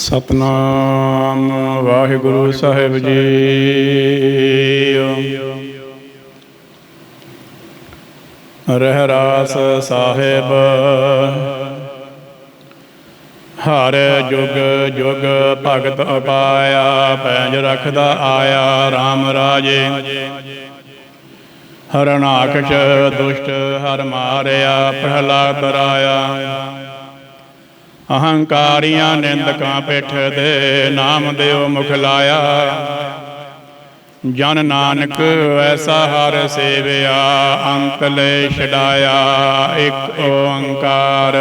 ਸਤਨਾਮ ਵਾਹਿਗੁਰੂ ਸਾਹਿਬ ਜੀ। ਰਹਿਰਾਸ ਸਾਹਿਬ। ਹਰ ਜੁਗ ਜੁਗ ਭਗਤ ਅਪਾਇਆ, ਪੈਜ ਰਖਦਾ ਆਇਆ RAM ਰਾਜੇ। ਹਰਨਾਕਸ਼ ਦੁਸ਼ਟ ਹਰ ਮਾਰਿਆ, ਪ੍ਰਹਲਾਦ ਰਾਇਆ। ਅਹੰਕਾਰੀਆਂ ਨਿੰਦਕਾਂ ਪਿੱਠ ਦੇ ਨਾਮ ਦੇਵ ਮੁਖ ਲਾਇਆ। ਜਨ ਨਾਨਕ, ਐਸਾ ਹਰ ਸੇਵਿਆ, ਅੰਤ ਲੈ ਛਡਾਇਆ, ਇੱਕ ਓੰਕਾਰ।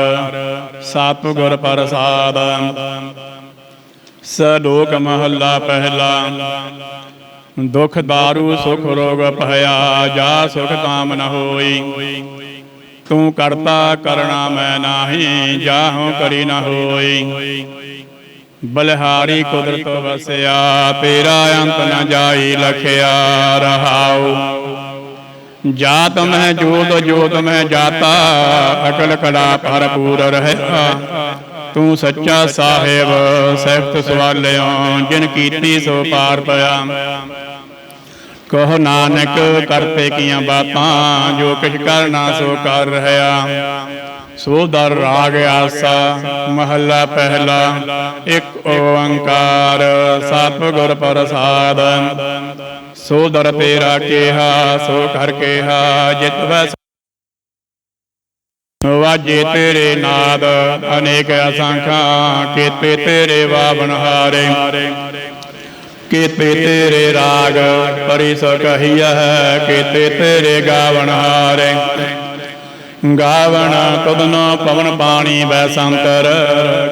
ਸਤਿਗੁਰ ਪ੍ਰਸਾਦ। ਸਲੋਕ ਮਹੱਲਾ ਪਹਿਲਾ। ਦੁਖ ਦਾਰੂ, ਸੁਖ ਰੋਗ ਭਇਆ, ਜਾ ਸੁਖ ਕਾਮ ਨ ਹੋਈ। ਤੂੰ ਕਰਤਾ ਕਰਣਾ ਮੈਂ ਨਾਹੀ, ਜਾਹੂ ਕਰੀ ਨਾ ਹੋਈ। ਬਲਹਾਰੀ ਕੁਦਰਤ ਵਸਿਆ, ਤੇਰਾ ਅੰਤ ਨ ਜਾਈ ਲਖਿਆ ਰਹਾਉ। ਜਾਤ ਮੈਂ ਜੋਤ ਜੋਤ ਮੈਂ ਜਾਤਾ, ਅਕਲ ਕਲਾ ਭਰਪੂਰ ਰਹਿਆ। ਤੂੰ ਸੱਚਾ ਸਾਹਿਬ ਸਹਿਬਤ ਸਵਾਲਿਓ, ਜਿਨ ਕੀਤੀ ਸੋ ਪਾਰ ਪਿਆ। ਕਹੋ ਨਾਨਕ ਕਰਤੇ ਕੀਆਂ ਬਾਤਾਂ, ਜੋ ਕਿਛ ਕਰਨਾ ਸੋ ਕਰ ਰਹਾ। ਸੋ ਦਰ ਰਾਗ ਆਸਾ, ਮਹੱਲਾ ਪਹਿਲਾ, ਇੱਕ ਓੰਕਾਰ ਸਤਿਗੁਰ ਪ੍ਰਸਾਦ। ਸੋ ਦਰ ਤੇਰਾ ਕਿਹਾ, ਸੋ ਕਰ ਕਿਹਾ, ਜਿਤ ਵੈ ਵਾਜੇ ਤੇਰੇ ਨਾਦ, ਅਨੇਕ ਅਸੰਖਾਂ, ਕੀਤੇ ਤੇਰੇ ਵਾਵਨ ਹਾਰੇ। ਕੀਤੇ ਤੇਰੇ ਰਾਗ ਪਰਿਸ ਕਹੀਐ? ਕੀਤੇ ਤੇਰੇ ਗਾਵਣ ਹਾਰੇ? ਗਾਵਣ ਤੁਧਨੋ ਪਵਨ ਪਾਣੀ ਬੈ ਸੰਤਰ,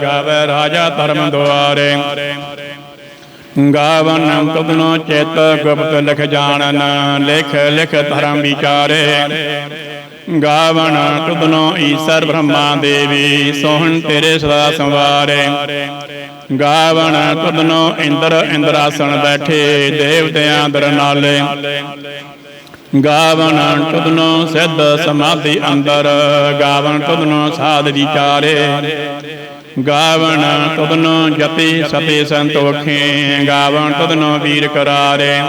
ਗਾਵੇ ਰਾਜਾ ਧਰਮ ਦੁਆਰੇ। ਗਾਵਨ ਤੁਧਨੋ ਚੇਤ ਗੁਪਤ ਲਿਖ ਜਾਣਨ, ਲਿਖ ਲਿਖ ਧਰਮ ਵਿਚਾਰੇ। ਗਾਵਣ ਤੁਧਨੋ ਈਸ਼ਰ ਬ੍ਰਹਮਾ ਦੇਵੀ, ਸੋਹਣ ਤੇਰੇ ਸਦਾ ਸੰਵਾਰੇ। ਗਾਵਣ ਤੁਧਨੋ ਇੰਦਰ ਇੰਦਰਾਸਣ ਬੈਠੇ ਦੇਵਤਿਆਂ ਦਰ ਨਾਲੇ। ਗਾਵਣ ਤੁਧਨੋ ਸਿੱਧ ਸਮਾਧੀ ਅੰਦਰ, ਗਾਵਣ ਤੁਧਨੋ ਸਾਧ ਵਿਚਾਰੇ ਗਾਵਣ ਤੁਧਨੋ ਜਤੀ ਸਤੀ ਸੰਤੋਖੇ, ਗਾਵਣ ਤੁਧਨੋ ਵੀਰ ਕਰਾਰੇ।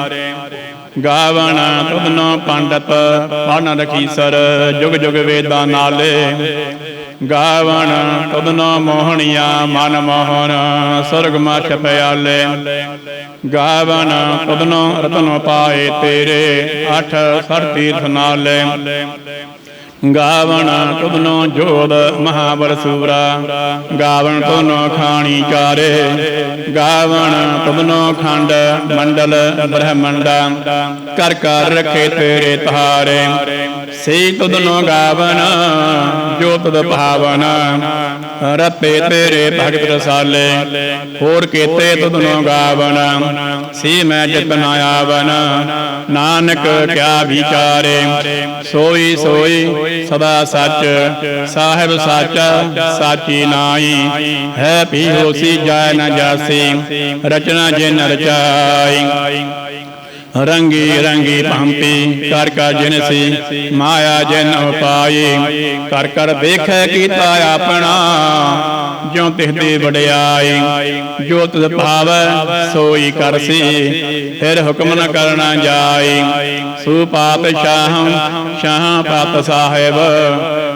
ਗਾਵਣ ਤੁਧਨੋ ਪੰਡਤ ਪੜਨ ਰਖੀਸਰ ਜੁਗ ਜੁਗ ਵੇਦਾਂ ਨਾਲੇ। ਗਾਵਣ ਤੁਧਨੋ ਮੋਹਣੀਆਂ, ਮਨ ਮੋਹਨ ਸਰਗ ਮਾ ਛਪਿਆਲੇ ਗਾਵਣ ਤੁਧਨੋ ਰਤਨ ਪਾਏ ਤੇਰੇ, ਅਠ ਸਰ ਤੀਰਥ ਨਾਲੇ। ਗਾਵਣ ਤੁਧਨੋ ਜੋਦ ਮਹਾਬਲ ਸੂਰਾ। ਗਾਵਣ ਤੁਧਨੋ ਖਾਣੀ ਚਾਰੇ। ਗਾਵਣ ਤੁਧਨੋ ਖੰਡ ਮੰਡਲ ਬ੍ਰਹਮੰਡਾ। ਕਰ ਕਰ ਰਖੇ ਤੇਰੇ ਤਾਰੇ ਸੇ ਤੁਧਨੋ ਗਾਵਣ, ਜੋ ਤੁਧ ਭਾਵਨ। ਰਤੇ ਤੇਰੇ ਭਗਤ ਰਸਾਲੇ। ਹੋਰ ਕੀਤੇ ਤੁਦਨੋ ਗਾਵਣ ਸੀ ਮੈਂ ਜਿਤ ਆਵਨ ਨਾਨਕ ਕਿਆ ਵਿਚਾਰੇ। ਸੋਈ ਸੋਈ ਸਦਾ ਸੱਚ ਸਾਹਿਬ ਸਾਚਾ ਸਾਚੀ ਨਾਈ ਹੈ ਪੀ ਹੋਸੀ ਜਾਇ ਨ ਜਾਸੀ। ਰਚਨਾ ਜਿਨ ਰਚਾਈ ਰੰਗੀ ਰੰਗੀ ਭੰਪੀ ਕਰ ਕਾ ਜਿਨਸੀ ਮਾਇਆ ਜਿਨ ਉਪਾਈ ਕਰ ਕਰ ਦੇਖੈ ਕੀਤਾ ਆਪਣਾ। ਜਿਉ ਤਿਸ ਦੀ ਵਡਿਆਈ, ਜੋ ਤਿਸ ਭਾਵੈ, ਸੋਈ ਕਰਸੀ। ਫਿਰ ਹੁਕਮ ਨ ਕਰਨਾ ਜਾਈ। ਸੂ ਪਾਤਸ਼ਾਹ ਸ਼ਾਹ ਪਾਤ ਸਾਹਿਬ।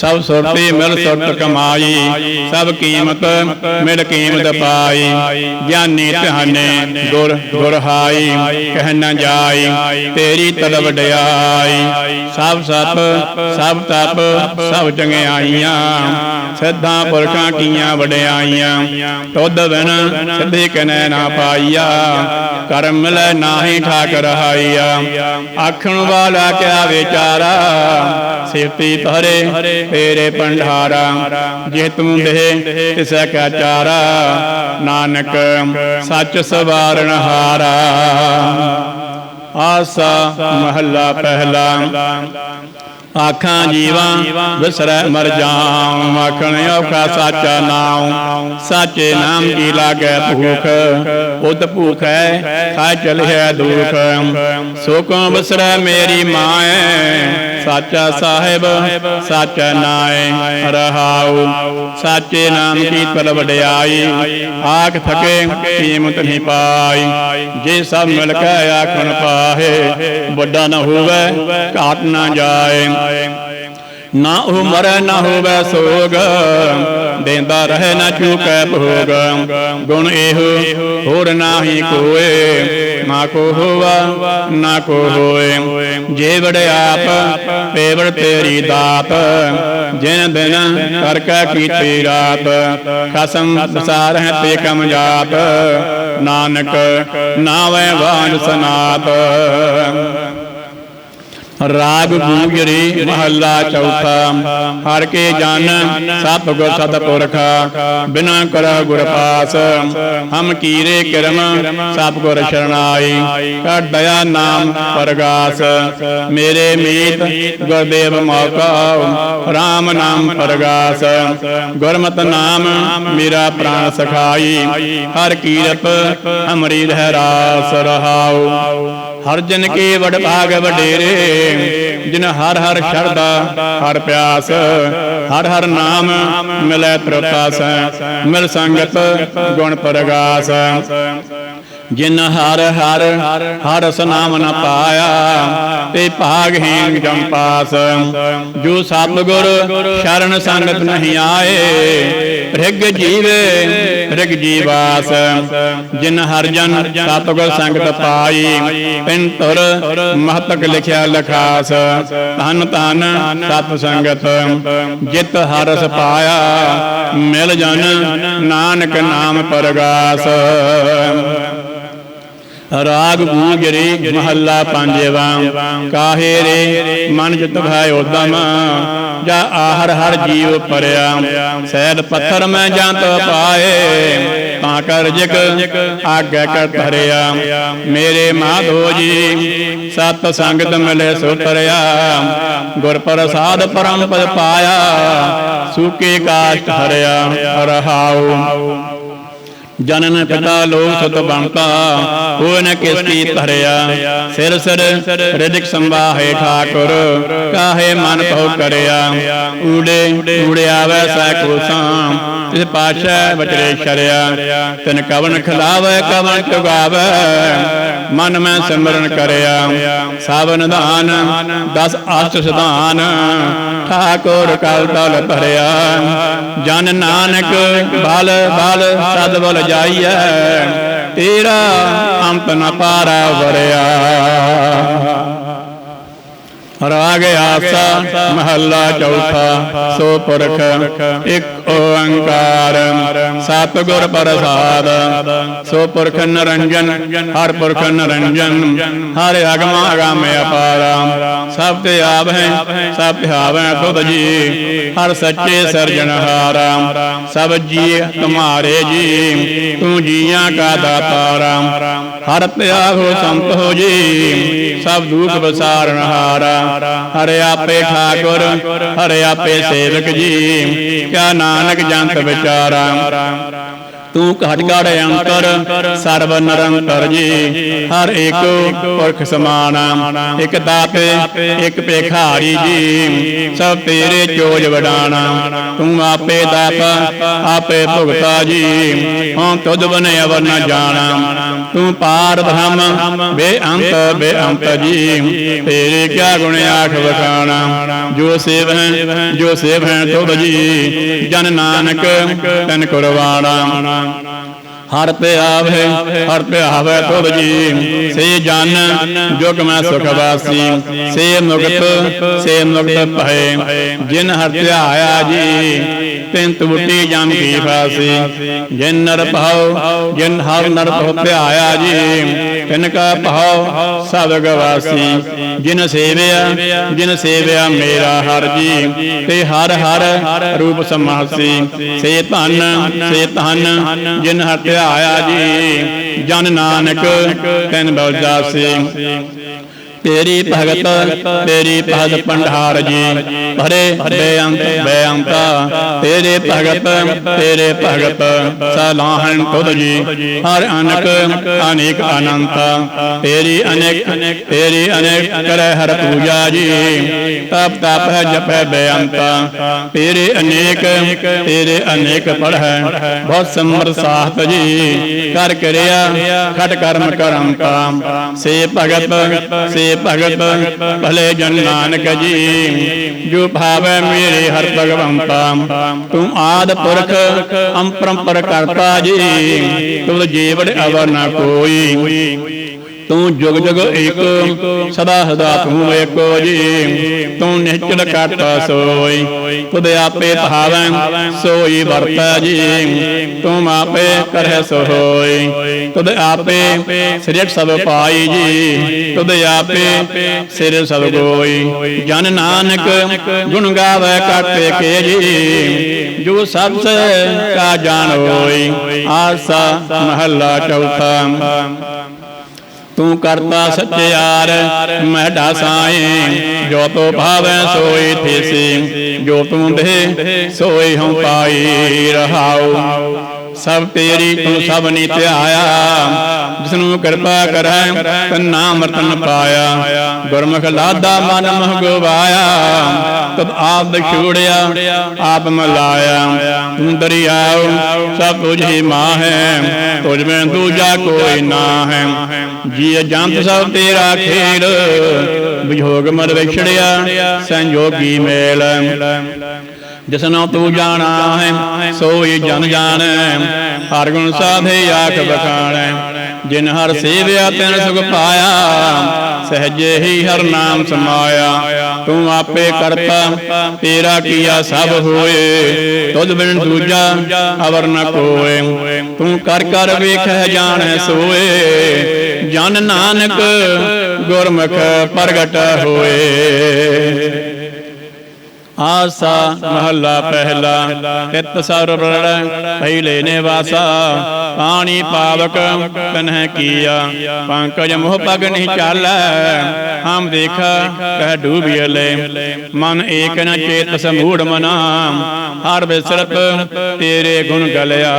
ਸਭ ਸੁਰਤੀ ਮਿਲ ਸੁਰਤ ਕਮਾਈ। ਸਭ ਕੀਮਤ ਮਿਲ ਕੀਮਤ ਪਾਈ। ਗਿਆਨੀ ਧਿਆਨੇ ਗੁਰ ਗੁਰ ਹਾਈ ਕਹਿ ਨਾ ਜਾਈ। ਤੇਰੀ ਤਲ ਵਡਿਆਈ ਸਭ ਸਪ ਸਭ ਤਪ ਸਭ ਚੰਗਿਆਈਆਂ ਸਿੱਧਾਂ ਪੁਰਖਾਂ ਕੀਆਂ ਵਡਿਆਈਆਂ। ਤੁਧ ਬਿਨ ਸਿੱਧੇ ਕਨੈ ਨਾ ਪਾਈਆ। ਕਰਮ ਮਿਲੈ ਨਾਹੀ ਠਾਕ ਰਹਾਈਆ ਆਖਣ ਵਾਲਾ ਕਿਆ ਵਿਚਾਰਾ। ਸੇਤੀ ਤਹਰੇ ਤੇਰੇ ਪੰਡਾਰਾ ਜੇ ਤੂੰ ਦੇ ਤਿਸੈ ਕਾ ਚਾਰਾ ਨਾਨਕ, ਸੱਚ ਸਵਾਰਨ ਹਾਰਾ। ਆਸਾ ਮਹੱਲਾ ਪਹਿਲਾ। ਆਖਾਂ ਜੀਵਾਂ, ਵਿਸਰੈ ਮਰ ਜਾਉ, ਆਖਣ ਔਖਾ ਸਾਚਾ ਨਾਉ। ਸਾਚੇ ਨਾਮ ਕੀ ਲਾਗੈ ਭੂਖ? ਉਤ ਭੂਖ ਹੈ ਖਾ ਚਲਿਆ ਦੁਖ। ਸੋ ਕੋ ਵਿਸਰੈ ਮੇਰੀ ਮਾਏ, ਸਾਚਾ ਸਾਹਿਬ, ਸਾਚਾ ਨਾਏ, ਰਹਾਉ। ਸਾਚੇ ਨਾਮ ਕੀ ਤਲ ਵਡਿਆਈ ਆਖ ਥਕੇ, ਕੀਮਤ ਨਹੀਂ ਪਾਈ। ਜੇ ਸਭ ਮਿਲ ਕੇ ਆਖਣ ਪਾਹੇ, ਵੱਡਾ ਨਾ ਹੋਵੇ, ਘਾਟ ਨਾ ਜਾਏ। ਨਾ ਉਹ ਨਾ ਹੋਵੇ ਸੋਗ, ਦੇਂਦਾ ਰਹੇ ਨਾ ਚੁਕੈ ਭੋਗ। ਗੁਣ ਇਹੋ ਹੋਰ ਨਾਹੀ ਕੋਏ, ਨਾ ਕੋ ਹੋਵਾ, ਨਾ ਕੋ ਹੋਏ। ਜੇ ਵੜਿਆਪ ਪੇਵੜ ਤੇਰੀ ਦਾਤ। ਜਿਨ ਦਿਨ ਕਰ ਕੀਤੀ ਰਾਤ, ਖਸਮ ਦਸਾਰ ਹੈ ਤੇ ਕਮ ਜਾਤ। ਨਾਨਕ ਨਾਵੇਂ ਵਾਂਝ ਸਨਾਤ। ਰਾਗ ਗੂਜਰੀ ਮਹੱਲਾ ਚੌਥਾ। ਹਰ ਕੇ ਜਨ ਸਤ ਗੁਰ ਸਤਪੁਰਖਾ। ਬਿਨਾ ਕਰ ਗੁਰ ਪਾਸ। ਹਮ ਕੀਰੇ ਕਰਮ ਸਤ ਗੁਰ ਸ਼ਰਣਾਈ ਕਰ ਦਇਆ ਨਾਮ ਪਰਗਾਸ। ਮੇਰੇ ਮੀਤ ਗੁਰਦੇਵ ਮੌਕਾ RAM ਨਾਮ ਪਰਗਾਸ। ਗੁਰਮਤਿ ਨਾਮ ਮੇਰਾ ਪ੍ਰਾਨ ਸਖਾਈ। ਹਰ ਕੀਰਤ ਹਮਰੀ ਰਹਿ ਰਾਸ ਰਹਾਉ। ਹਰ ਜਨ ਕੇ ਵਡ ਭਾਗ ਵਡੇਰੇ ਜਿਨ ਹਰ ਹਰ ਸ਼ਰਦਾ ਹਰ ਪਿਆਸ ਹਰ ਹਰ ਨਾਮ ਮਿਲੈ ਤ੍ਰਿਪਤਾਸ ਮਿਲ ਸੰਗਤ ਗੁਣ ਪਰਗਾਸ। ਜਿਨ ਹਰ ਹਰ ਹਰ ਨਾਮ ਨ ਪਾਇਆ, ਤੇ ਭਾਗਹੀਨ ਜਮ ਪਾਸ। ਜੋ ਸਤਿਗੁਰ ਸ਼ਰਨ ਸੰਗਤ ਨਹੀਂ ਆਏ, ਰਿਗ ਜੀਵੇ, ਰਿਗ ਜੀਵਾਸ। ਜਿਨ ਹਰ ਜਨ ਸਤਿਗੁਰ ਸੰਗਤ ਪਾਈ ਪਿੰਤਰ ਮਹਤਕ ਲਿਖਿਆ ਲਖਾਸ। ਧਨ ਧਨ ਸਤ ਸੰਗਤ, ਜਿਤ ਹਰਸ ਪਾਇਆ, ਮਿਲ ਜਨ ਨਾਨਕ ਨਾਮ ਪਰਗਾਸ। ਰਾਗ ਗੂਜਰੀ ਮਹੱਲਾ ਪੰਜਵਾ, ਕਾਹੇ ਰੇ ਮਨ ਜਿਤ ਭੈ ਉਦਮ ਜਾ ਆਹਰ ਹਰ ਜੀਵ ਪਰਿਆ ਸੈਦ ਪੱਥਰ ਮੈਂ ਜੰਤ ਪਾਏ, ਤਾਂ ਕਰ ਜਿਕ ਆਗੇ ਕਰ ਧਰਿਆ। ਮੇਰੇ ਮਾਧੋ ਜੀ, ਸਤ ਸੰਗਤ ਮਿਲੇ ਸੋ ਤਰਿਆ ਗੁਰ ਪ੍ਰਸਾਦ ਪਰਮ ਪਦ ਪਾਇਆ, ਸੂਕੇ ਕਾਸ਼ਟ ਹਰਿਆ, ਰਹਾਉ। ਜਨਨ ਪਿਤਾ ਲੋਕ ਸੁਤ ਬਣਤਾ ਹੋਇ ਨ ਕਿਸਤੀ ਧਰਿਆ। ਸਿਰ ਸਿਰ ਰਿਦਿਕ ਸੰਭਾਹੇ ਠਾਕੁਰ ਕਾਹੇ ਮਨ ਤੋ ਕਰਿਆ ਊੜੇ ਊੜਿਆਵੈ ਸੈ ਕੋਸਾਂ ਤਿਸ ਪਾਸ਼ਾ ਬਚਰੇ ਸ਼ਰਿਆ ਤਿਨ ਕਵਨ ਖਿਲਾਵੇ ਕਵਨ ਚੁਗਾਵੇ। ਮਨ ਮੈਂ ਸਿਮਰਨ ਕਰਿਆ। ਸਾਵਨ ਦਾਨ ਦਸ ਅਸ਼ਟ ਸਿਧਾਨ ਠਾਕੁਰ ਕਲ ਤਲ ਭਰਿਆ ਜਨ ਨਾਨਕ ਬਲ ਬਲ ਸਦ ਬਲ ਜਾਈਐ। ਤੇਰਾ ਅੰਤ ਨ ਪਾਰਾ ਵਰਿਆ। ਰਾਗ ਆਸਾ, ਮਹੱਲਾ ਚੌਥਾ ਸੋ ਪੁਰਖ ਇੱਕ ਓੰਕਾਰ, ਸਤਿਗੁਰ ਪ੍ਰਸਾਦ ਸੋ ਪੁਰਖ ਨਰੰਜਨ ਹਰ ਪੁਰਖ ਨਰੰਜਨ, ਹਰ ਅਗਮ ਅਗਮ ਅਪਾਰ, ਸਭ ਤੇ ਆਪ ਹੈ, ਸਭ ਧਿਆਵੈ ਤੁਧ ਜੀ, ਹਰ ਸੱਚੇ ਸਿਰਜਣਹਾਰਾ ਸਭ ਜੀ ਤੁਮਾਰੇ ਜੀ, ਤੂੰ ਜੀਆਂ ਕਾ ਦਾਤਾਰਾ, ਹਰ ਧਿਆਵੋ ਸੰਤ ਹੋ ਜੀ, ਸਭ ਦੁਖ ਵਿਸਾਰਨਹਾਰਾ ਹਰਿ ਆਪੇ ਠਾਕੁਰ ਹਰਿ ਆਪੇ ਸੇਵਕ ਜੀ ਕਿਆ ਨਾਨਕ ਜੰਤ ਵਿਚਾਰਾ। ਤੂੰ ਘਟ ਘੜ ਅੰਤਰ ਸਰਬ ਨਿਰੰਤਰ ਜੀ। ਹਰ ਏਕ ਪੁਰਖ ਸਮਾਨਾ ਇਕ ਦਾਤੇ ਇਕ ਭੇਖਾਰੀ ਜੀ। ਸਭ ਤੇਰੇ ਚੋਜ ਵਡਾਣਾ ਤੂੰ ਆਪੇ ਦਾਤਾ ਆਪੇ ਭੁਗਤਾ ਜੀ। ਹਾਂ ਤੁਧ ਬਨੇ ਅਵਰ ਨ ਜਾਣਾ। ਤੂੰ ਪਾਰ ਬ੍ਰਹਮ ਬੇਅੰਤ ਬੇਅੰਤ ਜੀ। ਤੇਰੇ ਕਿਆ ਗੁਣ ਆਖ ਵਖਾਣਾ। ਜੋ ਸੇਵ ਹੈ ਜੋ ਸੇਵ ਹੈ ਤੁਧ ਜੀ। ਜਨ ਨਾਨਕ ਤਨ ਕੁਰਬਾਨਾ ਹਰ ਤੇ ਆਵੇ ਹਰ ਤੇ ਆਵੇ ਤੁਧ ਜੀ। ਸੇ ਜਨ, ਜੁਗ ਮੈਂ ਸੁਖ ਵਾਸੀ। ਸੇ ਮੁਕਤ ਸੇ ਮੁਕਤ ਭਏ। ਜਿਨ ਹਰ ਆਇਆ ਜੀ ਤਿਨ ਤੁਟੀ ਜਮ ਕੀ ਫਾਸੀ। ਜਿਨ ਨਰ ਭਾਉ ਜਿਨ ਹਰ ਨਰ ਭਉ ਧਿਆਇਆ ਜੀ। ਤਿਨ ਕਾ ਭਾਉ ਸਭ ਗਵਾਸੀ। ਜਿਨ ਸੇਵਿਆ ਜਿਨ ਸੇਵਿਆ ਮੇਰਾ ਹਰ ਜੀ। ਤੇ ਹਰ ਹਰ ਰੂਪ ਸਮਾਸੀ ਸੇ ਧਨ ਸੇ ਧਨ ਜਿਨ ਹਰ ਧਿਆਇਆ ਜੀ। ਜਨ ਨਾਨਕ ਤੈਨ ਬਉਜਾਸੀ ਤੇਰੀ ਭਗਤ ਤੇਰੀ ਭਗਤ ਪੰਡਾਰ ਜੀ। ਭਰੇ ਬੇਅੰਤ ਬੇਅੰਤਾ ਤੇਰੇ ਭਗਤ ਤੇਰੇ ਭਗਤ, ਸਲਾਹਣ ਤੁਧ ਜੀ। ਹਰ ਅਨਕ, ਅਨੇਕ ਅਨੰਤਾ। ਤੇਰੀ ਅਨੇਕ ਤੇਰੀ ਅਨੇਕ ਕਰੈ ਹਰ ਪੂਜਾ ਜੀ। ਤਪ ਤਪ ਹੈ, ਜਪੈ ਬੇਅੰਤਾ ਤੇਰੇ ਅਨੇਕ ਤੇਰੇ ਅਨੇਕ ਪੜ੍ਹੈ ਬਹੁਤ ਸਮਰ ਸਾਹਤ ਜੀ। ਕਰ ਕਰਿਆ, ਖਟ ਕਰਮ ਕਰੰਤਾ ਸੇ ਭਗਤ, ਸੇ ਭਗਤ ਭਲੇ ਜਨ ਨਾਨਕ ਜੀ, ਜੋ ਭਾਵੈ ਮੇਰੇ ਹਰ ਭਗਵੰਤਾ। ਤੂੰ ਆਦ ਪੁਰਖ, ਅੰਪਰੰਪਰ ਕਰਤਾ ਜੀ, ਤੁਧ ਜੀਵੜ ਅਵਰ ਨਾ ਕੋਈ। ਤੂੰ ਜੁਗ ਜੁਗ ਏਕ ਸਦਾ ਸਦਾ ਤੂੰ ਏਕੋ ਜੀ। ਤੂੰ ਨਿਹਚਲ ਕਟ ਸੋਈ ਤੁਧ ਆਪੇ ਭਾਵੈ ਸੋਈ ਵਰਤੈ ਜੀ। ਤੂੰ ਆਪੇ ਕਰਹਿ ਸੋ ਹੋਈ ਤੁਧ ਆਪੇ ਸਿਰਜਟ ਸਭ ਪਾਈ ਜੀ। ਤੁਧ ਆਪੇ ਸਿਰ ਸਭ ਗੋਈ। ਜਨ ਨਾਨਕ ਗੁਣ ਗਾਵੇ ਕਾਟੇ ਕੇ ਜੀ। ਜੋ ਸਭ ਸੇ ਕਾ ਜਾਣ ਹੋਈ। ਆਸਾ ਮਹੱਲਾ ਚੌਥਾ। ਤੂੰ ਕਰਤਾ ਸੱਚਿਆਰ ਮਹਿਡਾ ਸਾਏ ਜੋ ਤੋ ਭਾਵੈ ਸੋਈ ਥੀਸੀ। ਜੋ ਤੂੰ ਦੇ ਸੋਈ ਹਉ ਪਾਈ ਰਹਾਉ। ਸਭ ਤੇਰੀ ਤੂੰ ਸਭ ਨੀ ਧਿਆਇਆ। ਜਿਸਨੂੰ ਕਿਰਪਾ ਕਰੈ, ਤੰਨਾ ਮਰਤਨ ਪਾਇਆ। ਗੁਰਮੁਖ ਲਾਦਾ ਮਨ ਮਹ ਗਵਾਇਆ। ਤਦ ਆਪ ਵਿਛੋੜਿਆ, ਆਪ ਮਲਾਇਆ। ਤੂੰ ਦਰਿਆਉ ਸਭ ਕੁਝ ਹੀ ਮਾਂ ਹੈ ਤੁਝ ਮੈਂ ਦੂਜਾ ਕੋਈ ਨਾ ਹੈ ਜੀ ਜੰਤ ਸਭ ਤੇਰਾ ਖੇੜ ਵਿਯੋਗ ਮਰ ਵਿਛੜਿਆ ਸੰਜੋਗੀ ਮੇਲ। ਜਿਸਨੋ ਤੂੰ ਜਾਣਾ ਹੈ ਸੋਈ ਜਨ ਜਾਣੈ ਹਰ ਗੁਣ ਸਾਧੇ ਆਖ ਬਖਾਣੈ ਜਿਨ ਹਰ ਸੇਵਿਆ ਤਿਨ ਸੁਖ ਪਾਇਆ ਸਹਜੇ ਹੀ ਹਰ ਨਾਮ ਸਮਾਇਆ। ਤੂੰ ਆਪੇ ਕਰਤਾ ਤੇਰਾ ਕੀਆ ਸਭ ਹੋਏ। ਤੁਧ ਬਿਨ ਦੂਜਾ ਅਵਰ ਨ ਕੋਏ। ਤੂੰ ਕਰ ਕਰ ਵੇਖੈ ਜਾਣੈ ਸੋਏ। ਜਨ ਨਾਨਕ ਗੁਰਮੁਖ ਪ੍ਰਗਟ ਹੋਏ। ਆਸਾ ਮਹੱਲਾ ਪਹਿਲਾ ਤਿਤ ਸਰਬ ਪਹਿਲੇ ਨੇ ਵਾਸਾ ਪਾਣੀ ਪਾਵਕ ਤਨਹਿ ਕੀਆ ਪੰਕਜ ਮੋਹ ਪਗ ਨਹੀਂ ਚਾਲੈ ਹਮ ਦੇਖਾ ਕਹਿ ਡੂਬਿਲੇ ਮਨ ਏਕ ਨ ਚੇਤ ਸਮੂੜ ਮਨਾ ਹਰ ਬਿਸਰਤ ਤੇਰੇ ਗੁਣ ਗਲਿਆ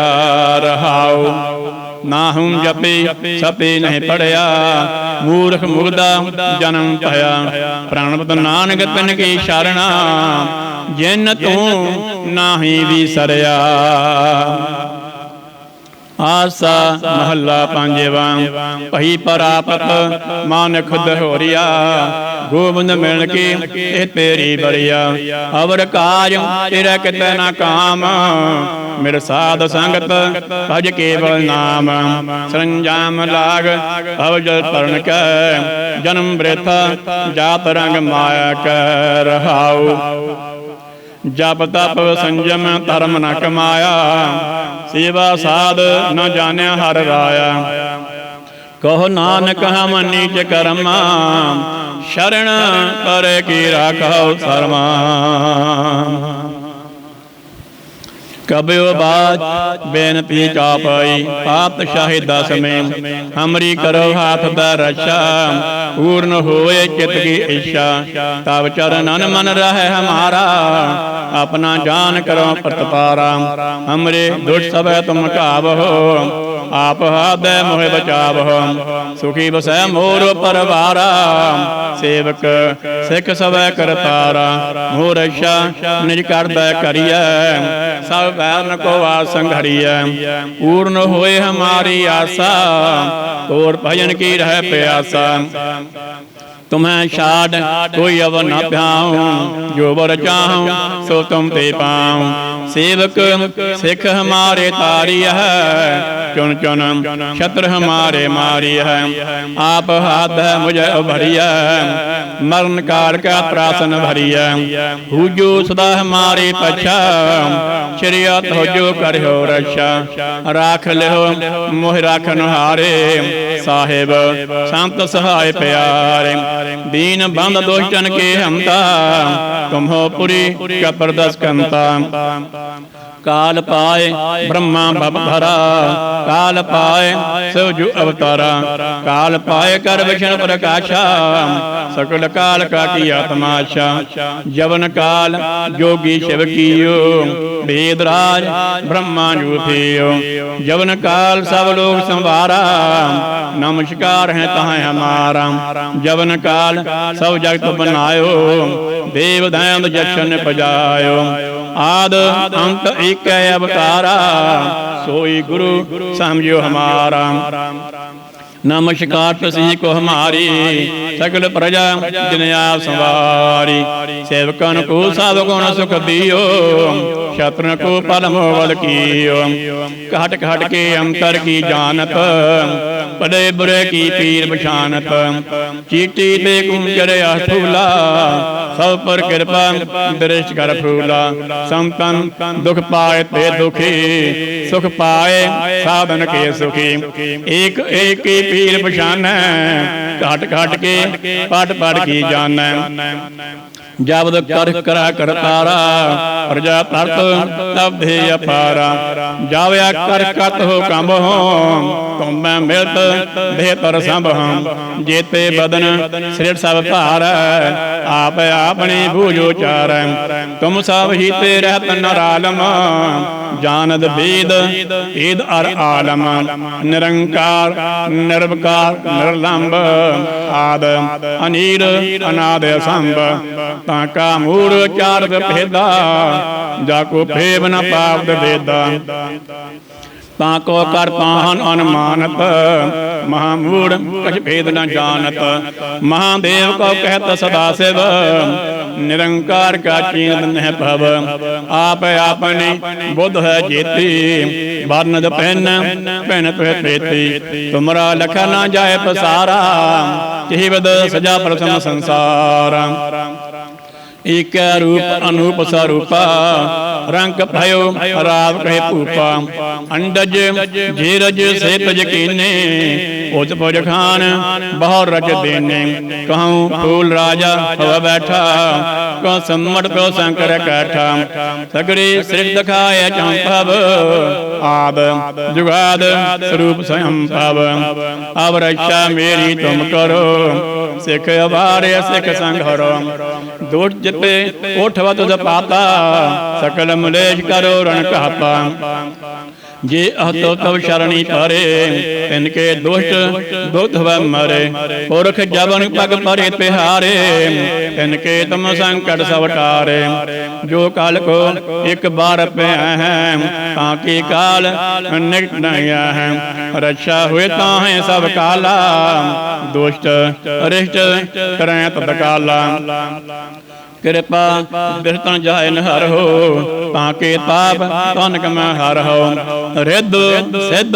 ਰਹਾਉ। ਨਾਹੂੰ ਜਪੇ ਸਪੇ ਨਹੀਂ ਪੜਿਆ। ਮੂਰਖ ਮੁਗਦਾ ਜਨਮ ਭਇਆ। ਪ੍ਰਾਣਪਤ ਨਾਨਕ ਤਨ ਕੀ ਸ਼ਰਣਾ। ਜਿਨ ਤੂੰ ਨਾਹੀ ਵਿਸਰਿਆ ਆਸਾ ਮਹੱਲਾ ਪੰਜਵਾਂ, ਭਈ ਪਰਾਪਤ ਮਨ ਖੁਦ ਹੋਰਿਆ ਗੋਬਿੰਦ ਮਿਲ ਕੇ ਇਹ ਤੇਰੀ ਬਰਿਆ ਅਵਰ ਕਾਜ ਤੇਰਾ ਕਿਤੇ ਨਾ ਕਾਮ ਮਿਰ ਸਾਧ ਸੰਗਤ ਭਜ ਕੇਵਲ ਨਾਮ। ਸੰਜਾਮ ਲਾਗ ਅਵ ਜਲ ਪਰਨ ਕੈ, ਜਨਮ ਬ੍ਰੇਥਾ ਜਾਤ ਰੰਗ ਮਾਇਆ ਕੈ, ਰਹਾਉ। ਜਪ ਤਪ ਸੰਜਮ ਧਰਮ ਨ ਕਮਾਇਆ, ਸੇਵਾ ਸਾਧ ਨ ਜਾਣਿਆ ਹਰ ਰਾਇਆ। ਕਹੋ ਨਾਨਕ ਹਮ ਨੀਚ ਕਰਮਾ ਸ਼ਰਣ ਕਰੇ ਕੀ ਰਾਖੋ ਸਰਮਾ। ਕਬਿਓ ਬਾਤ ਬੇਨਤੀ ਚਾਪਈ ਪਾਤਸ਼ਾਹੀ ਦਸਵੇਂ ਹਮਰੀ ਕਰੋ ਹਾਥ ਦਾ ਰਛਾ, ਪੂਰਨ ਹੋਏ ਚਿਤ ਕੀ ਇੱਛਾ ਤਬ ਚਰਨਨ ਮਨ ਰਹਿ ਹਮਾਰਾ, ਆਪਣਾ ਜਾਨ ਕਰੋ ਪ੍ਰਤਪਾਰਾ, ਹਮਰੇ ਦੁਖ ਸਭੈ ਤੁਮ ਕਾਵਹੋ ਆਪ ਹਾਦੈ ਮੋਹਿ ਬਚਾਵਹੁ, ਸੁਖੀ ਬਸੈ ਮੋਰ ਪਰਵਾਰਾ, ਸੇਵਕ ਸਿੱਖ ਸਭੈ ਕਰਤਾਰਾ ਮੋਰ ਰਛਾ ਨਿਜ ਕਰਦਾ ਕਰੀਐ, ਸਭ ਵੈਰਨ ਕੋ ਆ ਸੰਘੜੀਐ ਪੂਰਨ ਹੋਏ ਹਮਾਰੀ ਆਸਾ, ਹੋਰ ਭਜਨ ਕੀ ਰਹਿ ਪਿਆਸਾ। तुम्हें शाद कोई अवर न प्याऊं जो वर चाहूं सो तुम ते पाऊं सेवक सिख हमारे तारी है चुन चुन छत्र हमारे मारी है आप हाथ मुझे भरी है मरण काल का प्रासन भरी है हुजो सदा हमारे पछा श्री हुजो करो रक्षा राख लिहो मोह राखन हारे साहिब संत सहाय प्यारे ਪਿਆਰੇ ਦੀਨ ਬੰਦ ਦੋਸ਼ਟਨ ਕੇ ਹਮਤਾ ਤੁਮਹੋ ਪੁਰੀ ਕਪਰਦਸ ਕੰਤਾ। ਕਾਲ ਪਾਏ ਬ੍ਰਹਮਾ ਭਵ ਭਰਾ ਕਾਲ ਪਾਏ ਸੋ ਜੁ ਅਵਤਾਰਾ ਕਾਲ ਪਾਏ ਕਰ ਵਿਸ਼ਨ ਪ੍ਰਕਾਸ਼ਾ ਸਕਲ ਕਾਲ ਕਾ ਕੀ ਆਤਮਾਸ਼ਾ ਜਵਨ ਕਾਲ ਜੋਗੀ ਸ਼ਿਵ ਕੀਓ ਵੇਦ ਰਾਜ ਬ੍ਰਹਮਾ ਜੂ ਥਿਓ ਜਵਨ ਕਾਲ ਸਭ ਲੋਕ ਸੰਵਾਰਾ ਨਮਸਕਾਰ ਹੈ ਤਾਹ ਹਮਾਰਾ ਜਵਨ ਕਾਲ ਸਭ ਜਗਤ ਬਨਾਇਓ ਦੇਵ ਦਇੰਦ ਜਸ਼ਨ ਪਜਾਇਓ ਆਦ ਅੰਤ ਏਕੈ ਅਵਤਾਰਾ, ਸੋਈ ਗੁਰੂ, ਸਮਝਿਓ ਹਮਾਰਾ। ਨਮਸਕਾਰ ਤਸੀ ਕੋ ਹਮਾਰੀ, ਸਗਲ ਪ੍ਰਜਾ ਜਿਨ ਆਪ ਸੰਵਾਰੀ। ਸੇਵਕਨ ਕੋ ਸਭ ਗੁਣ ਸੁਖ ਦਿਓ ਛਤਰਨ ਕੋ ਪਲ ਮੋਵਲ ਕੀਓ। ਘਟ ਘਟ ਕੇ ਅੰਤਰ ਕੀ ਜਾਣਤ ਬੜੇ ਬੁਰੇ ਕੀ ਪੀਰ ਪਛਾਨਤ? ਚੀਟੀ ਤੇ ਕੁੰਜਰ ਆਠੂਲਾ ਸਭ ਪਰ ਕਿਰਪਾ ਦ੍ਰਿਸ਼ ਕਰ ਫੂਲਾ। ਸੰਤਨ ਦੁਖ ਪਾਏ ਤੇ ਦੁਖੀ। ਸੁਖ ਪਾਏ ਸਾਧਨ ਕੇ ਸੁਖੀ। ਏਕ ਏਕ ਹੀ ਪੀਰ ਪਛਾਨੈ। ਘਟ ਘਟ ਕੇ ਪੜ ਪੜ ਕੀ ਜਾਣੈ। ਜਬਦ ਕਰ ਕਰਾ ਕਰਤਾਰਾ ਪ੍ਰਜਾ ਤਰਤ ਤਬ ਦੇ ਅਪਾਰਾ। ਜਾਵਿਆ ਕਰ ਕਤ ਹੋ ਕੰਬ ਹੋ, ਤੁਮੈ ਮਿਲਤ ਬਿਹਤਰ ਸੰਭ ਹਮ ਜੇਤੇ ਬਦਨ ਸ੍ਰਿੜ ਸਭ ਭਾਰ, ਆਪ ਆਪਣੀ ਬੂਝੋ ਚਾਰ। ਤੁਮ ਸਭ ਹੀ ਤੇ ਰਹਿਤ ਨਰਾਲਮ ਜਾਨਦ ਵੇਦ ਏਦ ਅਰ ਆਲਮ, ਨਿਰੰਕਾਰ, ਨਿਰਵਕਾਰ ਨਿਰਲੰਭ ਆਦ, ਅਨੀਰ, ਅਨਾਦ, ਅਸੰਭ। ਤਾਂ ਕਾ ਮੂੜ ਚਾਰਤ ਭੇਦਾ, ਜਾ ਕੋ ਫੇਬ ਨ ਪਾਪ ਵੇਦਾ ਤਾਂ ਕੋ ਕਰ ਤਾਹਨ ਅਨਮਾਨਤ ਮਹਾਮੂੜ ਕਛ ਭੇਦ ਨ ਜਾਣਤ। ਮਹਾਦੇਵ ਕੋ ਕਹਿਤ ਸਦਾ ਸਿਵ, ਨਿਰੰਕਾਰ ਕਾ ਚੀਨ ਨਹਿ ਭਵ। ਆਪ ਆਪਨੇ ਬੁੱਧ ਹੈ ਜੇਤੀ ਵਰਨਦ ਪਹਿਨ ਪਹਿਨ ਤੁਹ ਤੇਤੀ ਤੁਮਰਾ ਲਖ ਨਾ ਜਾਏ ਪਸਾਰਾ ਕਿਵਦ ਸਜਾ ਪ੍ਰਥਮ ਸੰਸਾਰ। ਏਕ ਰੂਪ ਅਨੂਪ ਸਰੂਪਾ ਰੰਗ ਭਇਓ ਰਾਵ ਕਹੇ ਭੂਪਾ ਅੰਡਜ ਜੀਰਜ ਸੇ ਤਜ ਕੀਨੇ ਉਤ ਪੁਜ ਖਾਨ ਬਹੁ ਰਜ ਦੇਨੇ ਕਹਉ ਫੂਲ ਰਾਜਾ ਹਵ ਬੈਠਾ ਕੋ ਸੰਮੜ ਪਿਓ ਸ਼ੰਕਰ ਕੈਠਾ ਸਗਰੇ ਸਿਰ ਦਿਖਾਏ ਚੰਪਵ ਆਦ ਜੁਗਾਦ ਸਰੂਪ ਸਯੰ ਭਵ ਅਵ ਰक्षा ਮੇਰੀ ਤੁਮ ਕਰੋ ਸਿੱਖ ਅਵਾਰੇ ਸਿੱਖ ਸੰਗ ਹਰੋ ਉਠਵਾ ਤੁਧ ਪਾਤਾ ਸਕਲ ਮਲੇਸ਼ ਕਰੋ ਰਣ ਘਾਤਾ ਜੇ ਅਹਤੋ ਤਵ ਸ਼ਰਣੀ ਪਰੇ ਤਿਨ ਕੇ ਦੁਸ਼ਟ ਦੁਖ ਵ ਮਰੇ। ਪੁਰਖ ਜਬਨ ਪਗ ਪਰੇ ਤਿਹਾਰੇ ਤਿਨ ਕੇ ਤਮ ਸੰਕਟ ਸਭ ਟਾਰੇ। ਜੋ ਕਾਲ ਕੋ ਇੱਕ ਬਾਰ ਪਿਆ ਹੈ ਤਾਂ ਕੀ ਕਾਲ ਨਿਕਟ ਨਇਆ ਹੈ। ਰੱਛਾ ਹੋਏ ਤਾਂ ਹੈ ਸਭ ਕਾਲਾ, ਦੁਸ਼ਟ ਅਰਿਸ਼ਟ ਕਰੈ ਤਦ ਕਾਲਾ। ਕਿਰਪਾ ਬਿਰਤਨ ਜਾਇ ਨਹਰ ਹੋ, ਤਾਂ ਕੇ ਤਾਪ ਤਨ ਕਮ ਹਰ ਹੋ। ਰਿੱਧ, ਸਿੱਧ,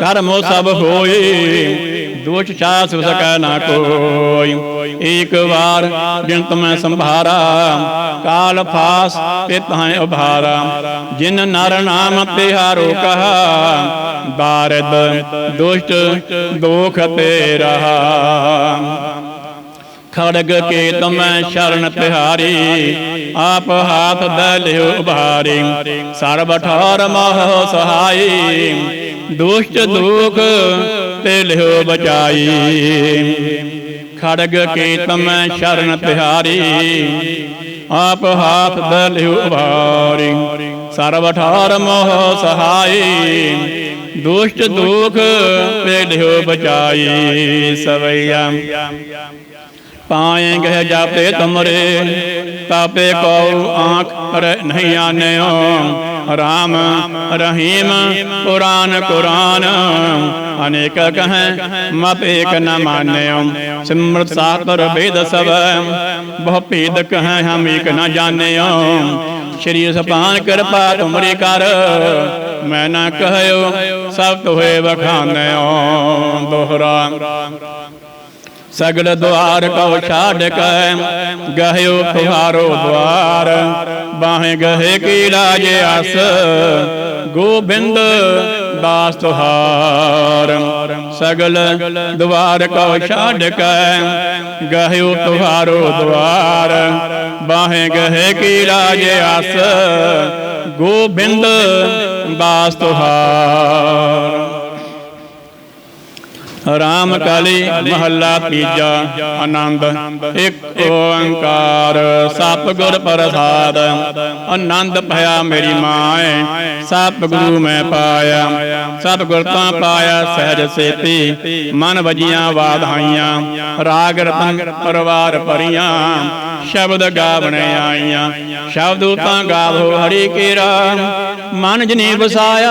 ਕਰਮੋ ਸਭ ਹੋਏ ਦੋਸ਼ ਛਾਸ ਸਕੈ ਨਾ ਕੋਈ। ਏਕ ਵਾਰ ਜਿਨ ਤਮੈ ਸੰਭਾਰਾ, ਕਾਲ ਫਾਸ ਤੇ ਤਹਾਂ ਉਭਾਰਾ। ਜਿਨ ਨਰ ਨਾਮ ਤੇ ਤਿਹਾਰੋ ਕਹਾ, ਬਾਰਦ ਦੁਸ਼ਟ ਦੋਖ ਤੇ ਰਹਾ। ਖੜਗ ਕੇ ਤਮੈ ਸ਼ਰਨ ਤਿਹਾਰੀ ਆਪ ਹਾਥ ਦੇ ਲਿਓ ਉਭਾਰੀ ਸਰਬ ਠਾਰ ਮਹ ਸਹਾਈ, ਦੁਸ਼ਟ ਦੁਖ ਤੇ ਲਿਓ ਬਚਾਈ। ਖੜਗ ਕੇ ਤਮੈ ਸ਼ਰਨ ਤਿਹਾਰੀ ਆਪ ਹਾਥ ਦੇ ਲਿਓ ਉਭਾਰੀ ਸਰਬ ਠਾਰ ਮਹ ਸਹਾਈ, ਦੁਸ਼ਟ ਦੁਖ ਤੇ ਲਿਓ ਬਚਾਈ। ਸਵਈਆ। ਪਾਏ ਗਏ ਜਾਪੇ ਤੁਮਰੇ ਤਾਪੇ ਕੋ ਆਂਖ ਰ ਨਹੀਂ ਆਨਿਓ। ਰਾਮ ਰਹੀਮ ਕੁਰਾਨ। ਕੁਰਾਨ। ਅਨੇਕ ਕਹੈ ਮਤ ਏਕ ਨ ਮਾਨਿਓ। ਸਿਮਰਤ ਸਾਤਰ ਵੇਦ ਸਭ ਬਹੁ ਭੇਦ ਕਹੈ ਹਮ ਏਕ ਨ ਜਾਣਿਓ। ਸ਼੍ਰੀ ਸਪਾਨ ਕਿਰਪਾ ਤੁਮਰੀ ਕਰ। ਮੈਂ ਨਾ ਕਹਿਓ ਸਭ ਤੋਏ ਵਖਾਨਿਓ। ਦੋਹਰਾ ਸਗਲ ਦੁਆਰ ਕਉ ਛਾੜ ਕੈ ਗਹਿਓ ਤੁਹਾਰੋ ਦੁਆਰ। ਬਾਹੇ ਗਹੇ ਕੀ ਰਾਜ ਆਸ, ਗੋਬਿੰਦ ਦਾਸ ਤੁਹਾਰ। ਸਗਲ ਦੁਆਰ ਕਉ ਛਾੜ ਕੈ ਗਹਿਓ ਤੁਹਾਰੋ ਦੁਆਰ। ਬਾਹੇ ਗਹੇ ਕੀ ਰਾਜ ਆਸ, ਗੋਬਿੰਦ ਦਾਸ ਤੁਹਾਰ। ਰਾਮ ਕਾਲੀ ਮਹੱਲਾ ਤੀਜਾ ਆਨੰਦ। ਇੱਕ ਓੰਕਾਰ ਸਤਿਗੁਰ ਪ੍ਰਸਾਦ। ਆਨੰਦ ਭਇਆ ਮੇਰੀ ਮਾਏ। ਸਤਿਗੁਰੂ ਮੈਂ ਪਾਇਆ। ਸਤਿਗੁਰ ਤਾਂ ਪਾਇਆ ਸਹਿਜ ਸੇਤੀ। ਮਨ ਵਜੀਆਂ ਵਾਧਾਈਆਂ। ਰਾਗ ਰਤਨ ਪਰਵਾਰ ਭਰੀਆਂ। ਸ਼ਬਦ ਗਾਵਣੇ ਆਈਆਂ। ਸ਼ਬਦ ਤਾਂ ਗਾਵੋ ਹਰੀ ਕੀਰਾ। ਮਨ ਜਨੀ ਵਸਾਇਆ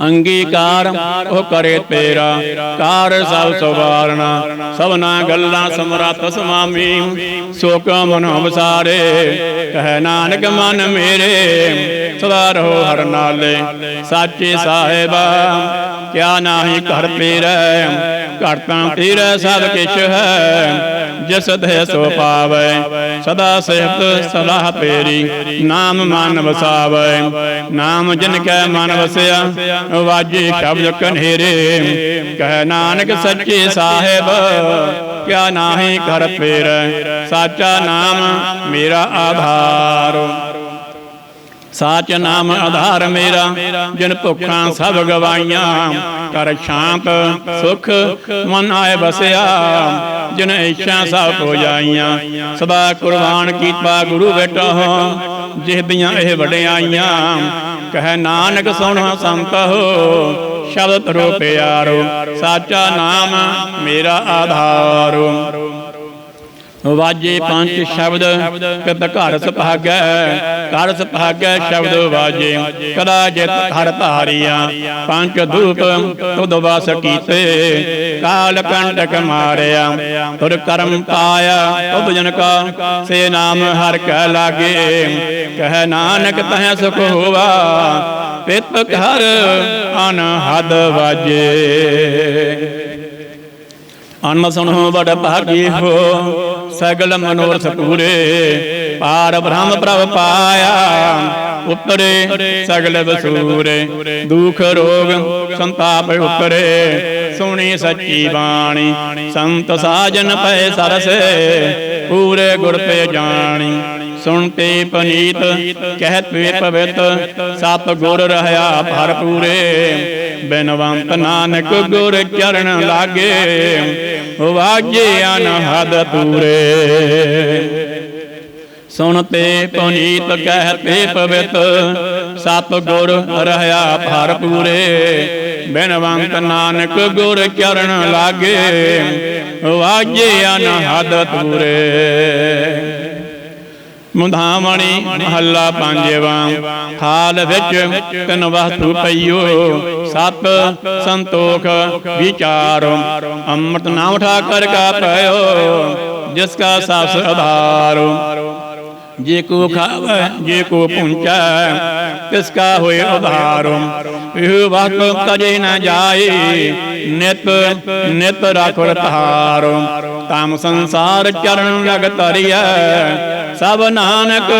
ਅੰਗੀਕਾਰ ਉਹ ਕਰੇ ਤੇਰਾ। ਕਾਰ ਸਭ ਸਵਾਰਣਾ ਸਭਨਾ ਗੱਲਾਂ ਸਮਰੱਥ ਸੁਆਮੀ ਸੋ ਮਨ ਵਿਸਾਰੇ ਕਹਿ ਨਾਨਕ ਮਨ ਮੇਰੇ। ਸਦਾ ਰਹੋ ਹਰ ਨਾਲੇ। ਸਾਚੇ ਸਾਹਿਬਾ, ਕਿਆ ਨਾਹੀ ਘਰ ਤੇਰੇ ਘਰ ਤਾਂ ਤੇਰਾ ਸਭ ਕਿਛ ਹੈ। ਜਿਸ ਦੇ ਸੋ ਪਾਵੇ ਸਦਾ ਸਿਫਤ ਸਲਾਹ ਤੇਰੀ, ਨਾਮ ਮਨ ਵਸਾਵੇ। ਨਾਮ ਜਿਨ ਕੈ ਮਨ ਵਸਿਆ, ਵਾਜੀ ਸ਼ਬਦ ਕਨੇਰੇ। ਕਹਿ ਨਾਨਕ ਸੱਚੇ ਸਾਹਿਬ, ਕਿਆ ਨਾਹੀ ਘਰ ਤੇਰੇ ਸਾਚਾ ਨਾਮ ਮੇਰਾ ਆਧਾਰ। ਸਾਚ ਨਾਮ ਆਧਾਰ ਮੇਰਾ ਜਿਨ ਭੁੱਖਾਂ ਸਭ ਗਵਾਈਆਂ ਕਰ ਸ਼ਾਂਤ ਸੁਖ ਮਨ ਆਏ ਬਸਿਆ ਜਿਨ ਇੱਛਾ ਸਭ ਹੋ ਜਾਈਆਂ ਸਦਾ ਕੁਰਬਾਨ ਕੀਤਾ ਗੁਰੂ ਬੇਟਾ ਜਿਹ ਦੀਆਂ ਇਹ ਵਡਿਆਈਆਂ। ਕਹਿ ਨਾਨਕ ਸੁਣ ਸੰਤ ਹੋ ਸ਼ਬਦ ਤਰੋ ਪਿਆਰੋ। ਸਾਚਾ ਨਾਮ ਮੇਰਾ ਆਧਾਰੋ। ਵਾਜੇ ਪੰਜ ਸ਼ਬਦ ਕਦ ਘਰ ਸੁਭਾਗੈ ਘਰ ਸੁਭਾਗੈ ਸ਼ਬਦ ਵਾਜੇ ਕਦਾ ਜਿਤ ਹਰ ਧਾਰੀਆਂ ਪੰਜ ਧੂਪ ਤੁਧ ਵਾਸ ਕੀਤੇ ਕਾਲ ਕੰਟਕ ਮਾਰਿਆ ਤੁਰ ਕਰਮ ਪਾਇਆ ਤੁਧ ਜਨ ਕਾ ਸੇ ਨਾਮ ਹਰ ਕੈ ਲਾਗੇ ਕਹਿ ਨਾਨਕ ਤਹ ਸੁਖ ਹੋਵਾ ਪਿਤ ਘਰ ਅਨਹਦ ਵਾਜੇ। ਅਨਮ ਸੁਣੋ ਬੜ ਭਾਗੀ ਹੋ ਸਗਲ ਮਨੋਰਥ ਪੂਰੇ। ਪਾਰ ਬ੍ਰਹਮ ਪ੍ਰਭ ਪਾਇਆ, ਉਤਰੇ ਸਗਲ ਬਸੂਰੇ ਦੁਖ ਰੋਗ ਸੰਤਾਪ ਉਤਰੇ। ਸੁਣੀ ਸੱਚੀ ਬਾਣੀ, ਸੰਤ ਸਾਜਨ ਪਏ ਸਰਸੇ, ਪੂਰੇ ਗੁਰ ਤੇ ਜਾਣੀ। ਸੁਣਤੇ ਪਨੀਤ, ਕਹਿਤੇ ਪਵਿੱਤ ਸਤ ਗੁਰ ਰਹਾ ਭਰਪੂਰੇ। ਬਿਨਵੰਤ ਨਾਨਕ ਗੁਰ ਚਰਨ ਲਾਗੇ ਵਾਜੇ ਅਨਹਦ ਤੂਰੇ ਸੁਣਤੇ ਪੁਨੀਤ, ਕਹਤੇ ਪਵਿੱਤ ਸਤ ਗੁਰ ਰਹਾ ਭਰਪੂਰੇ। ਬਿਨਵੰਤ ਨਾਨਕ ਗੁਰ ਚਰਨ ਲਾਗੇ ਵਾਜੇ ਅਨਹਦ ਤੂਰੇ ਮੁਧਾਮਣੀ ਮਹੱਲਾ ਪੰਜਵਾਂ। ਹਾਲ ਵਿੱਚ ਤਨ ਵਸਤੂ ਪਈਓ। ਸਤ ਸੰਤੋਖ ਵਿਚਾਰੋ। ਅੰਮ੍ਰਿਤ ਨਾਮ ਠਾਕਰ ਕਾ ਪਇਓ, ਜਿਸ ਕਾ ਸਾਸ ਆਧਾਰੋ ਜੇ ਕੋ ਖਾਵੇ, ਜੇ ਕੋ ਪੁੰਚੈ, ਤਿਸ ਕਾ ਹੋਏ ਉਧਾਰੋ ਇਹ ਵਕਤ ਕਜੇ ਨਾ ਜਾਏ, ਨਿਤ ਨਿਤ ਰਾਖੋ ਰਤਹਾਰੋ ਤਾਮ ਸੰਸਾਰ ਚਰਨ ਲਗ ਤਰਿਐ ਸਭ ਨਾਨਕ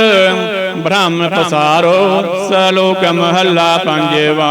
ਬ੍ਰਹਮ ਪਸਾਰੋ, ਸਲੋਕ ਮਹੱਲਾ ਪੰਜਵਾ।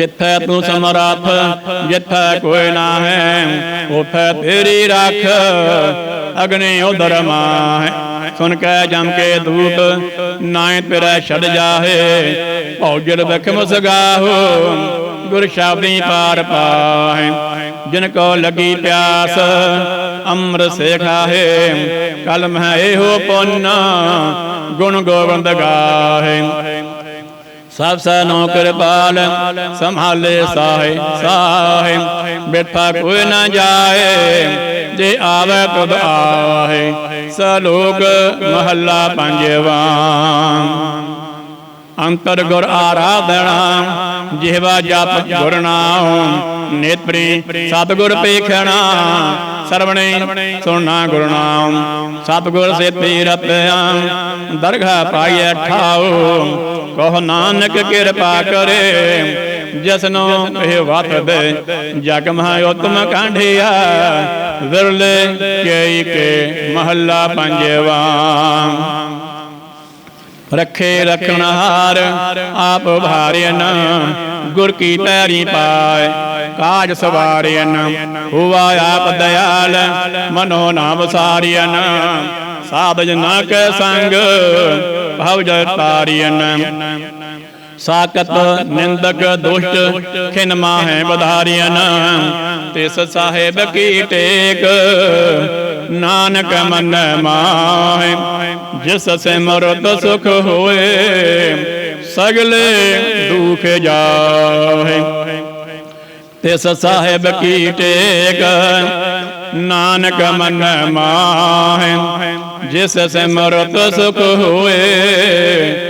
ਕਿੱਥੈ ਤੂੰ ਸਮਰੱਥ ਜਿੱਥੈ ਕੋਈ ਨਾ ਹੈ ਉਥੈ ਤੇਰੀ ਰੱਖ। ਅਗਨੇ ਉਦਰ ਮਾਹੈ ਸੁਨ ਕੈ ਜਮ ਕੇ ਦੂਤ ਨਾਇ ਪਿਰੈ ਛੜ ਜਾਹੇ। ਭੌਜਲ ਬਖਮ ਸਗਾਹੋ ਗੁਰ ਸ਼ਬਦੀ ਪਾਰ ਪਾਹੇ। ਜਿਨ ਕੋ ਲੱਗੀ ਪਿਆਸ, ਅੰਮ੍ਰਿਤ ਸੇ ਖਾਹੇ ਕਲ ਮਹਿ ਇਹੋ ਪੁੰਨ, ਗੁਣ ਗੋਬਿੰਦ ਗਾਹੇ। ਸਭ ਸੈ ਨੋ ਕਿਰਪਾਲ ਸੰਭਾਲੇ ਸਾਹੇ ਸਾਹੇ। ਬਿਠਾ ਕੋਈ ਨਾ ਜਾਏ, ਜੇ ਆਵੇ ਤੁਧ ਆਹੇ। ਸਲੋਕ ਮਹੱਲਾ ਪੰਜਵਾ। ਅੰਤਰ ਗੁਰ ਆਰਾਧਣਾ ਜਿਹਵਾ ਜਪ ਗੁਰ ਨਾਮ, ਨੇਤਰੀ ਸਤਿਗੁਰ ਪੇਖਣਾ ਸਰਵਣੇ ਸੁਣਨਾ ਗੁਰ ਨਾਮ, ਸਤਿਗੁਰ ਸੇ ਤੀਰਤਿਆ ਦਰਗਾ ਪਾਈਐ ਠਾਓ ਕਹ ਨਾਨਕ ਕਿਰਪਾ ਕਰੇ, ਜਸਨੋ ਇਹ ਵਤ ਦੇ ਜਗ ਮਹਾ ਉਤਮ ਕਾਂਢਿਆ ਵਿਰਲੇ ਕੇਈ ਕੇ ਮਹੱਲਾ ਪੰਜਵਾ। ਰੱਖੇ ਰਖਣਹਾਰ, ਆਪ ਭਾਰਿਆਨ ਗੁਰ ਕੀ ਪੈਰੀ ਪਾਏ, ਕਾਜ ਸਵਾਰਿਆਨ ਹੁਆ ਆਪ ਦਇਆਲ, ਮਨੋ ਨਾਮ ਸਾਰਿਆਨ ਸਾਧ ਜਨਾ ਕੈ ਸੰਗ, ਭਵ ਜੈ ਸਾਕਤ ਨਿੰਦਕ ਦੁਸ਼ਟ ਖਿਨ ਮਾਹੇ ਬਧਾਰਿਆਨ ਤਿਸ ਸਾਹਿਬ ਕੀ ਟੇਕ, ਨਾਨਕ ਮਨ ਮਾਹੇ। ਜਿਸ ਸਿਮਰਤ ਸੁਖ ਹੋਏ, ਸਗਲੇ ਦੁਖ ਜਾਹੇ। ਤਿਸ ਸਾਹਿਬ ਕੀ ਟੇਕ, ਨਾਨਕ ਮਨ ਮਾਹੇ। ਜਿਸ ਸਿਮਰਤ ਸੁਖ ਹੋਏ